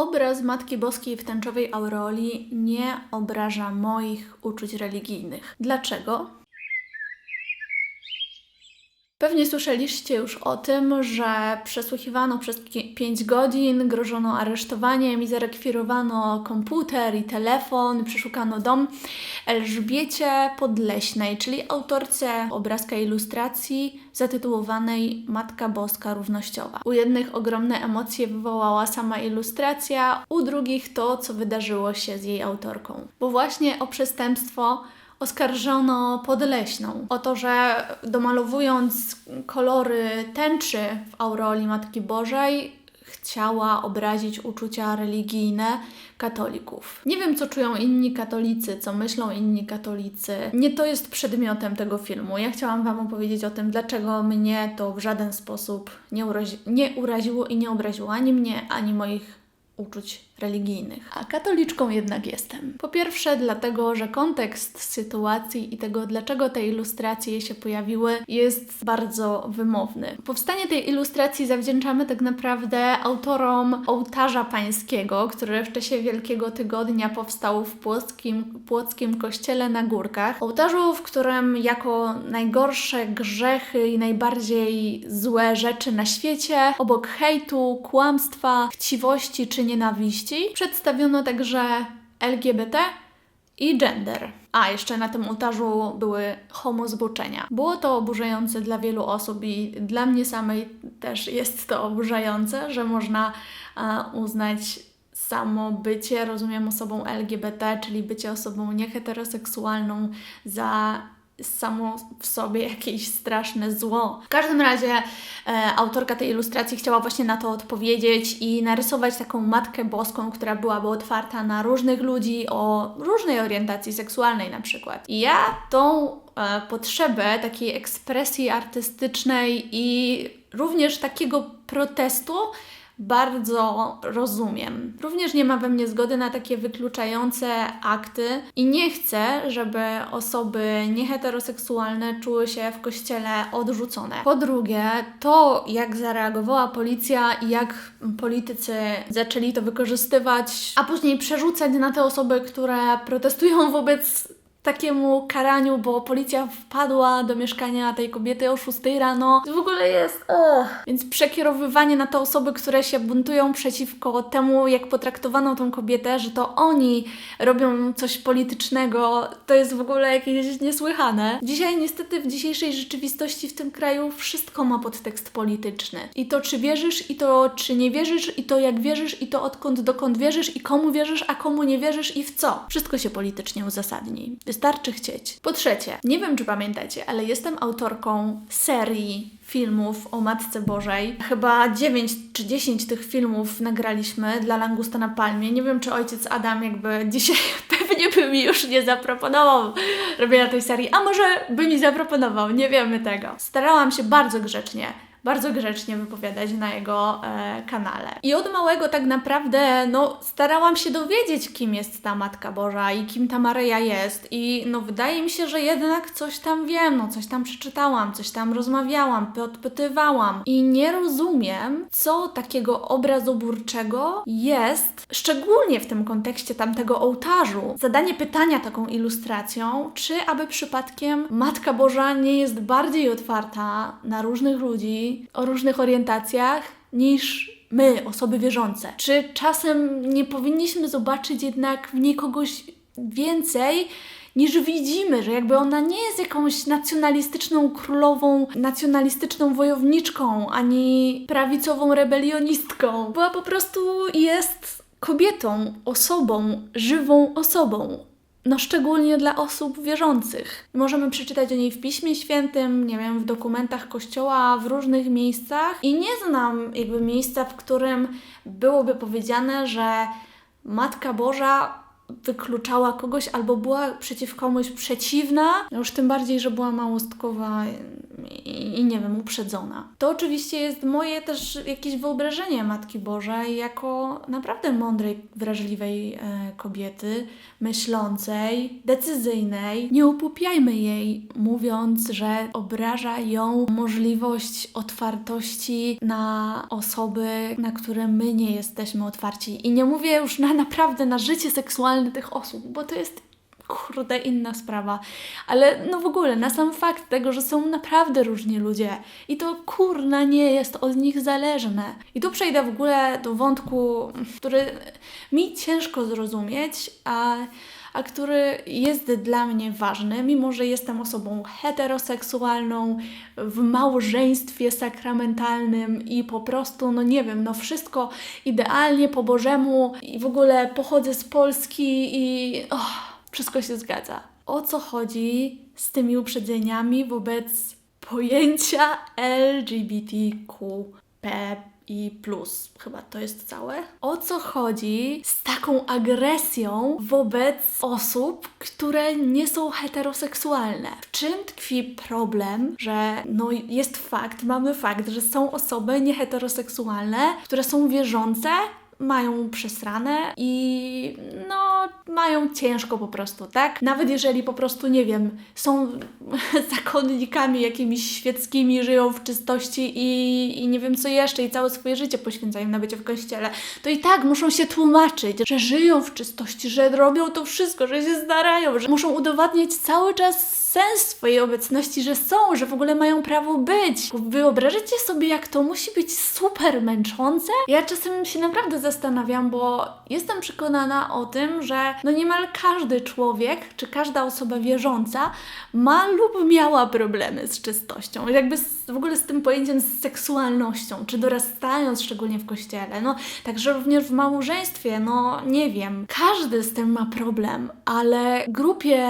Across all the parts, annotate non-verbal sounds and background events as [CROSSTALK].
Obraz Matki Boskiej w tęczowej aureoli nie obraża moich uczuć religijnych. Dlaczego? Pewnie słyszeliście już o tym, że przesłuchiwano przez 5 godzin, grożono aresztowaniem i zarekwirowano komputer i telefon, przeszukano dom Elżbiecie Podleśnej, czyli autorce obrazka ilustracji zatytułowanej Matka Boska Równościowa. U jednych ogromne emocje wywołała sama ilustracja, u drugich to, co wydarzyło się z jej autorką. Bo właśnie o przestępstwo oskarżono Podleśną o to, że domalowując kolory tęczy w aureoli Matki Bożej, chciała obrazić uczucia religijne katolików. Nie wiem, co czują inni katolicy, co myślą inni katolicy. Nie to jest przedmiotem tego filmu. Ja chciałam Wam opowiedzieć o tym, dlaczego mnie to w żaden sposób nie, urazi- nie uraziło i nie obraziło ani mnie, ani moich uczuć religijnych. A katoliczką jednak jestem. Po pierwsze, dlatego, że kontekst sytuacji i tego, dlaczego te ilustracje się pojawiły, jest bardzo wymowny. Powstanie tej ilustracji zawdzięczamy tak naprawdę autorom ołtarza pańskiego, który w czasie Wielkiego Tygodnia powstał w płockim, płockim kościele na górkach. Ołtarzu, w którym jako najgorsze grzechy i najbardziej złe rzeczy na świecie, obok hejtu, kłamstwa, chciwości czy nienawiści, przedstawiono także LGBT i gender. A, jeszcze na tym ołtarzu były homozboczenia. Było to oburzające dla wielu osób i dla mnie samej też jest to oburzające, że można e, uznać samo bycie, rozumiem, osobą LGBT, czyli bycie osobą nieheteroseksualną za samo w sobie jakieś straszne zło. W każdym razie e, autorka tej ilustracji chciała właśnie na to odpowiedzieć i narysować taką matkę boską, która byłaby otwarta na różnych ludzi o różnej orientacji seksualnej na przykład. I ja tą e, potrzebę takiej ekspresji artystycznej i również takiego protestu bardzo rozumiem. Również nie ma we mnie zgody na takie wykluczające akty i nie chcę, żeby osoby nieheteroseksualne czuły się w kościele odrzucone. Po drugie, to jak zareagowała policja i jak politycy zaczęli to wykorzystywać, a później przerzucać na te osoby, które protestują wobec takiemu karaniu, bo policja wpadła do mieszkania tej kobiety o 6 rano. W ogóle jest. Oh. Więc przekierowywanie na te osoby, które się buntują przeciwko temu, jak potraktowano tą kobietę, że to oni robią coś politycznego, to jest w ogóle jakieś niesłychane. Dzisiaj, niestety, w dzisiejszej rzeczywistości w tym kraju wszystko ma podtekst polityczny. I to, czy wierzysz, i to, czy nie wierzysz, i to, jak wierzysz, i to, odkąd, dokąd wierzysz, i komu wierzysz, a komu nie wierzysz, i w co. Wszystko się politycznie uzasadni. Wystarczy chcieć. Po trzecie, nie wiem czy pamiętacie, ale jestem autorką serii filmów o Matce Bożej. Chyba 9 czy 10 tych filmów nagraliśmy dla Langusta na Palmie. Nie wiem, czy ojciec Adam jakby [LAUGHS] dzisiaj pewnie by mi już nie zaproponował robienia tej serii, a może by mi zaproponował, nie wiemy tego. Starałam się bardzo grzecznie bardzo grzecznie wypowiadać na jego e, kanale. I od małego tak naprawdę, no, starałam się dowiedzieć, kim jest ta Matka Boża i kim ta Maryja jest. I no, wydaje mi się, że jednak coś tam wiem, no, coś tam przeczytałam, coś tam rozmawiałam, podpytywałam. I nie rozumiem, co takiego obrazoburczego jest, szczególnie w tym kontekście tamtego ołtarzu. Zadanie pytania taką ilustracją, czy aby przypadkiem Matka Boża nie jest bardziej otwarta na różnych ludzi, o różnych orientacjach niż my, osoby wierzące. Czy czasem nie powinniśmy zobaczyć jednak w niej kogoś więcej, niż widzimy, że jakby ona nie jest jakąś nacjonalistyczną królową, nacjonalistyczną wojowniczką, ani prawicową rebelionistką. Była po prostu jest kobietą, osobą, żywą osobą. No, szczególnie dla osób wierzących. Możemy przeczytać o niej w Piśmie Świętym, nie wiem, w dokumentach Kościoła, w różnych miejscach. I nie znam jakby miejsca, w którym byłoby powiedziane, że Matka Boża wykluczała kogoś albo była przeciw komuś przeciwna. Już tym bardziej, że była małostkowa, i, i nie wiem, uprzedzona. To oczywiście jest moje też jakieś wyobrażenie Matki Bożej jako naprawdę mądrej, wrażliwej e, kobiety, myślącej, decyzyjnej. Nie upupiajmy jej, mówiąc, że obraża ją możliwość otwartości na osoby, na które my nie jesteśmy otwarci. I nie mówię już na naprawdę na życie seksualne tych osób, bo to jest kurde, inna sprawa. Ale no w ogóle, na sam fakt tego, że są naprawdę różni ludzie i to kurna nie jest od nich zależne. I tu przejdę w ogóle do wątku, który mi ciężko zrozumieć, a a który jest dla mnie ważny, mimo że jestem osobą heteroseksualną, w małżeństwie sakramentalnym i po prostu, no nie wiem, no wszystko idealnie po Bożemu i w ogóle pochodzę z Polski i oh, wszystko się zgadza. O co chodzi z tymi uprzedzeniami wobec pojęcia LGBTQP i plus, chyba to jest całe. O co chodzi z taką agresją wobec osób, które nie są heteroseksualne? W czym tkwi problem, że no jest fakt, mamy fakt, że są osoby nieheteroseksualne, które są wierzące, mają przesrane i no mają ciężko po prostu, tak? Nawet jeżeli po prostu, nie wiem, są [LAUGHS] zakonnikami jakimiś świeckimi, żyją w czystości i, i nie wiem co jeszcze i całe swoje życie poświęcają na bycie w kościele, to i tak muszą się tłumaczyć, że żyją w czystości, że robią to wszystko, że się starają, że muszą udowadniać cały czas sens swojej obecności, że są, że w ogóle mają prawo być. Wyobrażacie sobie, jak to musi być super męczące? Ja czasem się naprawdę zastanawiam, bo jestem przekonana o tym, że no niemal każdy człowiek, czy każda osoba wierząca ma lub miała problemy z czystością. Jakby z, w ogóle z tym pojęciem z seksualnością, czy dorastając szczególnie w kościele. No, także również w małżeństwie, no nie wiem. Każdy z tym ma problem, ale grupie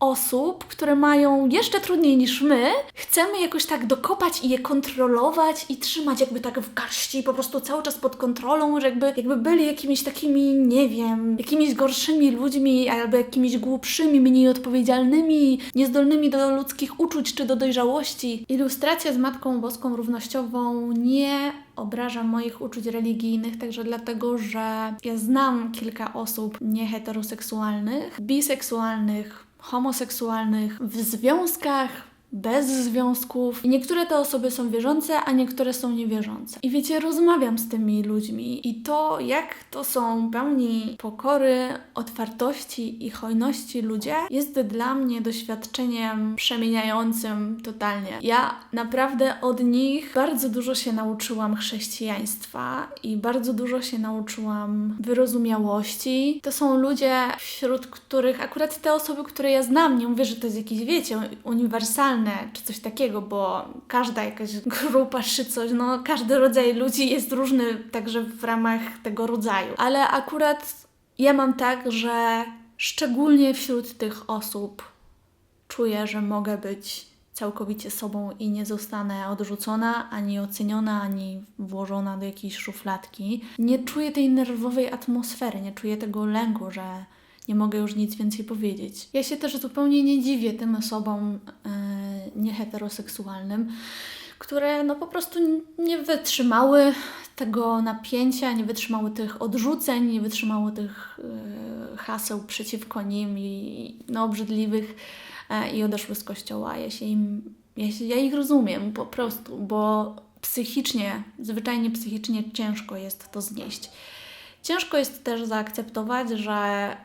osób, które mają jeszcze trudniej niż my, chcemy jakoś tak dokopać i je kontrolować i trzymać jakby tak w garści, po prostu cały czas pod kontrolą, że jakby, jakby byli jakimiś takimi, nie wiem, jakimiś gorszymi ludźmi, albo jakimiś głupszymi, mniej odpowiedzialnymi, niezdolnymi do ludzkich uczuć czy do dojrzałości. Ilustracja z Matką Boską Równościową nie obraża moich uczuć religijnych, także dlatego, że ja znam kilka osób nieheteroseksualnych, biseksualnych, homoseksualnych, w związkach, bez związków. Niektóre te osoby są wierzące, a niektóre są niewierzące. I wiecie, rozmawiam z tymi ludźmi i to, jak to są pełni pokory, otwartości i hojności ludzie, jest dla mnie doświadczeniem przemieniającym totalnie. Ja naprawdę od nich bardzo dużo się nauczyłam chrześcijaństwa i bardzo dużo się nauczyłam wyrozumiałości. To są ludzie, wśród których akurat te osoby, które ja znam, nie mówię, że to jest jakieś, wiecie, uniwersalne, czy coś takiego, bo każda jakaś grupa czy coś, no każdy rodzaj ludzi jest różny także w ramach tego rodzaju. Ale akurat ja mam tak, że szczególnie wśród tych osób czuję, że mogę być całkowicie sobą i nie zostanę odrzucona, ani oceniona, ani włożona do jakiejś szufladki. Nie czuję tej nerwowej atmosfery, nie czuję tego lęku, że nie mogę już nic więcej powiedzieć. Ja się też zupełnie nie dziwię tym osobom yy, nieheteroseksualnym, które no po prostu nie wytrzymały tego napięcia, nie wytrzymały tych odrzuceń, nie wytrzymały tych yy, haseł przeciwko nim i no, obrzydliwych yy, i odeszły z kościoła. Ja się im, ja, się, ja ich rozumiem po prostu, bo psychicznie, zwyczajnie psychicznie ciężko jest to znieść. Ciężko jest też zaakceptować, że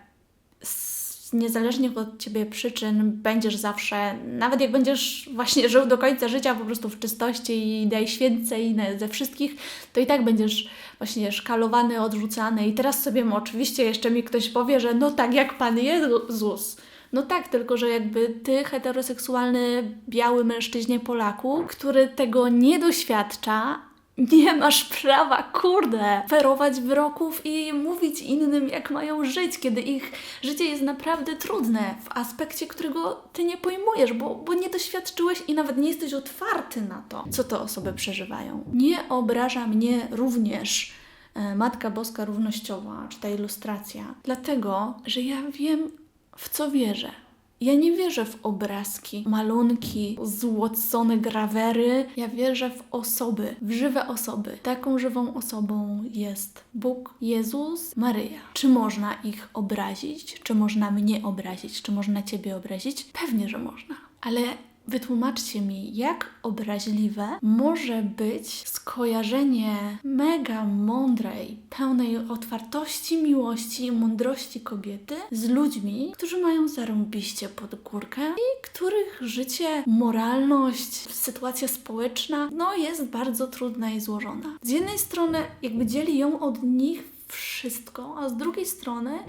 z niezależnych od ciebie przyczyn będziesz zawsze, nawet jak będziesz właśnie [LAUGHS] żył do końca życia po prostu w czystości i daj święcej ze wszystkich, to i tak będziesz właśnie szkalowany, odrzucany. I teraz sobie oczywiście jeszcze mi ktoś powie, że no tak jak Pan Jezus. No tak, tylko że jakby ty, heteroseksualny, biały mężczyźnie Polaku, który tego nie doświadcza, nie masz prawa, kurde, ferować wyroków i mówić innym, jak mają żyć, kiedy ich życie jest naprawdę trudne w aspekcie, którego ty nie pojmujesz, bo, bo nie doświadczyłeś i nawet nie jesteś otwarty na to, co te osoby przeżywają. Nie obraża mnie również e, Matka Boska Równościowa, czy ta ilustracja, dlatego, że ja wiem, w co wierzę. Ja nie wierzę w obrazki, malunki, złocone grawery. Ja wierzę w osoby, w żywe osoby. Taką żywą osobą jest Bóg, Jezus, Maryja. Czy można ich obrazić? Czy można mnie obrazić? Czy można Ciebie obrazić? Pewnie, że można. Ale Wytłumaczcie mi, jak obraźliwe może być skojarzenie mega mądrej, pełnej otwartości, miłości i mądrości kobiety z ludźmi, którzy mają zarąbiście pod górkę i których życie, moralność, sytuacja społeczna, no jest bardzo trudna i złożona. Z jednej strony jakby dzieli ją od nich wszystko, a z drugiej strony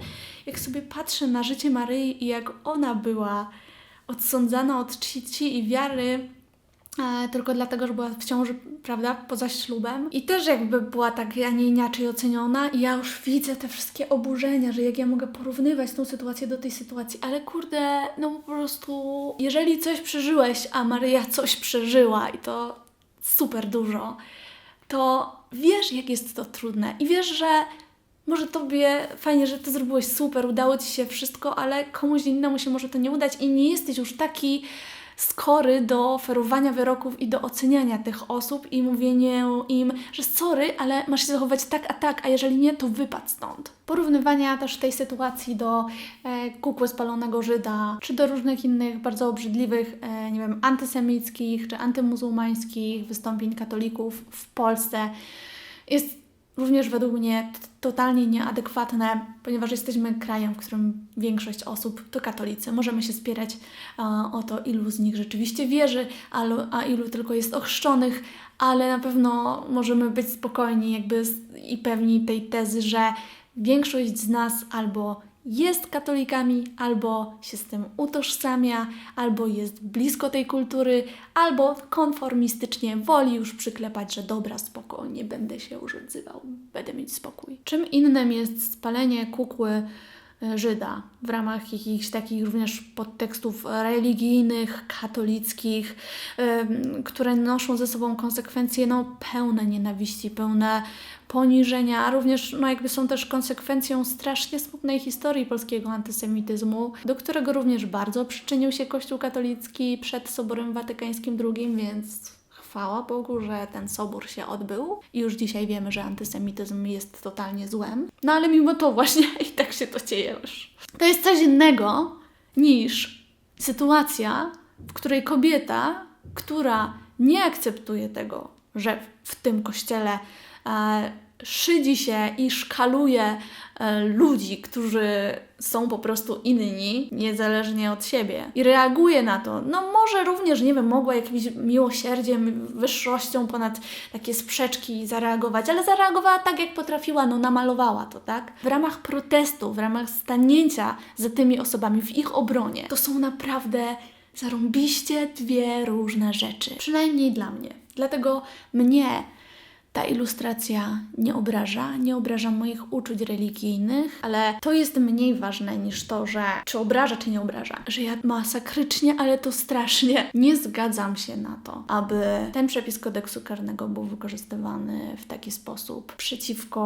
jak sobie patrzę na życie Maryi i jak ona była odsądzana od czci i wiary e, tylko dlatego, że była w ciąży, prawda, poza ślubem. I też jakby była tak, a nie inaczej oceniona. I ja już widzę te wszystkie oburzenia, że jak ja mogę porównywać tą sytuację do tej sytuacji. Ale kurde, no po prostu, jeżeli coś przeżyłeś, a Maryja coś przeżyła i to super dużo, to wiesz, jak jest to trudne. I wiesz, że może tobie fajnie, że ty zrobiłeś super, udało ci się wszystko, ale komuś innemu się może to nie udać i nie jesteś już taki skory do oferowania wyroków i do oceniania tych osób i mówienie im, że sorry, ale masz się zachować tak, a tak, a jeżeli nie, to wypad stąd. Porównywania też tej sytuacji do e, kukły spalonego Żyda, czy do różnych innych bardzo obrzydliwych, e, nie wiem, antysemickich czy antymuzułmańskich wystąpień katolików w Polsce jest również według mnie totalnie nieadekwatne, ponieważ jesteśmy krajem, w którym większość osób to katolicy. Możemy się spierać o to, ilu z nich rzeczywiście wierzy, a ilu tylko jest ochrzczonych, ale na pewno możemy być spokojni jakby i pewni tej tezy, że większość z nas albo jest katolikami, albo się z tym utożsamia, albo jest blisko tej kultury, albo konformistycznie woli już przyklepać, że dobra, spokojnie, będę się już odzywał, będę mieć spokój. Czym innym jest spalenie kukły Żyda w ramach jakichś takich również podtekstów religijnych, katolickich, które noszą ze sobą konsekwencje no, pełne nienawiści, pełne poniżenia, a również no, jakby są też konsekwencją strasznie smutnej historii polskiego antysemityzmu, do którego również bardzo przyczynił się Kościół katolicki przed Soborem Watykańskim II, więc chwała Bogu, że ten sobór się odbył i już dzisiaj wiemy, że antysemityzm jest totalnie złem. No ale mimo to właśnie [LAUGHS] i tak się to dzieje już. To jest coś innego niż sytuacja, w której kobieta, która nie akceptuje tego, że w tym kościele e, szydzi się i szkaluje e, ludzi, którzy są po prostu inni, niezależnie od siebie. I reaguje na to. No może również, nie wiem, mogła jakimś miłosierdziem, wyższością ponad takie sprzeczki zareagować, ale zareagowała tak, jak potrafiła, no namalowała to, tak? W ramach protestu, w ramach stanięcia za tymi osobami w ich obronie. To są naprawdę zarąbiście dwie różne rzeczy. Przynajmniej dla mnie. Dlatego mnie ta ilustracja nie obraża, nie obraża moich uczuć religijnych, ale to jest mniej ważne niż to, że czy obraża, czy nie obraża. Że ja masakrycznie, ale to strasznie [LAUGHS] nie zgadzam się na to, aby ten przepis kodeksu karnego był wykorzystywany w taki sposób przeciwko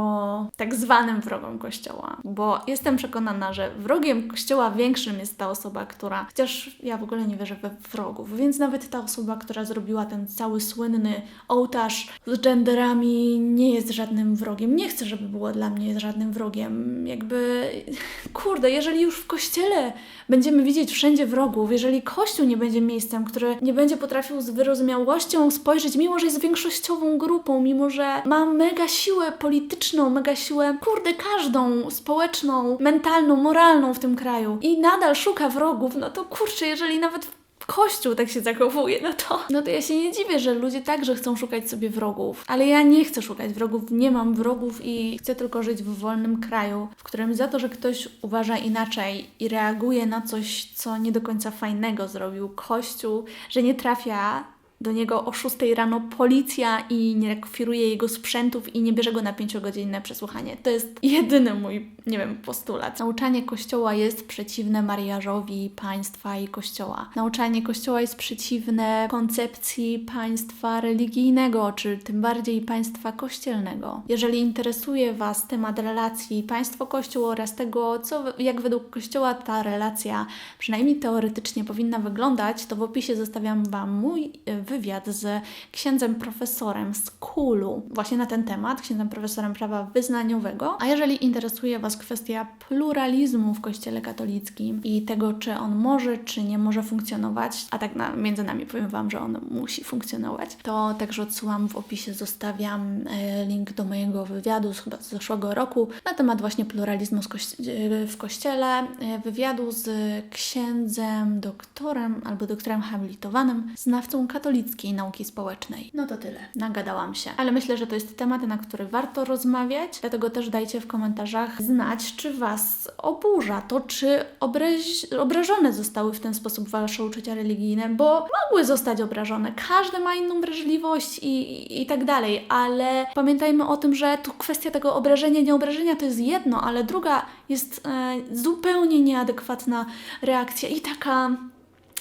tak zwanym wrogom Kościoła. Bo jestem przekonana, że wrogiem Kościoła większym jest ta osoba, która, chociaż ja w ogóle nie wierzę we wrogów, więc nawet ta osoba, która zrobiła ten cały słynny ołtarz z genderami, nie jest żadnym wrogiem. Nie chcę, żeby było dla mnie żadnym wrogiem. Jakby, [LAUGHS] kurde, jeżeli już w kościele będziemy widzieć wszędzie wrogów, jeżeli kościół nie będzie miejscem, który nie będzie potrafił z wyrozumiałością spojrzeć, mimo że jest większościową grupą, mimo że ma mega siłę polityczną, mega siłę, kurde, każdą społeczną, mentalną, moralną w tym kraju i nadal szuka wrogów, no to kurczę, jeżeli nawet w Kościół tak się zachowuje, no to, no to ja się nie dziwię, że ludzie także chcą szukać sobie wrogów. Ale ja nie chcę szukać wrogów, nie mam wrogów i chcę tylko żyć w wolnym kraju, w którym za to, że ktoś uważa inaczej i reaguje na coś, co nie do końca fajnego zrobił Kościół, że nie trafia do niego o 6 rano policja i nie rekwiruje jego sprzętów i nie bierze go na 5-godzinne przesłuchanie. To jest jedyny mój, nie wiem, postulat. Nauczanie Kościoła jest przeciwne mariażowi państwa i Kościoła. Nauczanie Kościoła jest przeciwne koncepcji państwa religijnego, czy tym bardziej państwa kościelnego. Jeżeli interesuje Was temat relacji państwo-kościół oraz tego, co, jak według Kościoła ta relacja, przynajmniej teoretycznie, powinna wyglądać, to w opisie zostawiam Wam mój e, wywiad z księdzem profesorem z KULU właśnie na ten temat, księdzem profesorem prawa wyznaniowego. A jeżeli interesuje Was kwestia pluralizmu w Kościele katolickim i tego, czy on może, czy nie może funkcjonować, a tak na, między nami powiem Wam, że on musi funkcjonować, to także odsyłam w opisie, zostawiam e, link do mojego wywiadu z chyba z zeszłego roku na temat właśnie pluralizmu e, w Kościele, e, wywiadu z księdzem, doktorem albo doktorem habilitowanym, znawcą katolickiej nauki społecznej. No to tyle, nagadałam się. Ale myślę, że to jest temat, na który warto rozmawiać, dlatego też dajcie w komentarzach znać, czy Was oburza to, czy obraź, obrażone zostały w ten sposób Wasze uczucia religijne, bo mogły zostać obrażone. Każdy ma inną wrażliwość i, i, i tak dalej, ale pamiętajmy o tym, że tu kwestia tego obrażenia, nieobrażenia to jest jedno, ale druga jest e, zupełnie nieadekwatna reakcja i taka,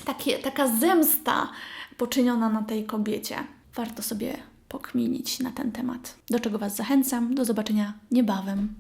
takie, taka zemsta poczyniona na tej kobiecie. Warto sobie pokminić na ten temat. Do czego Was zachęcam. Do zobaczenia niebawem.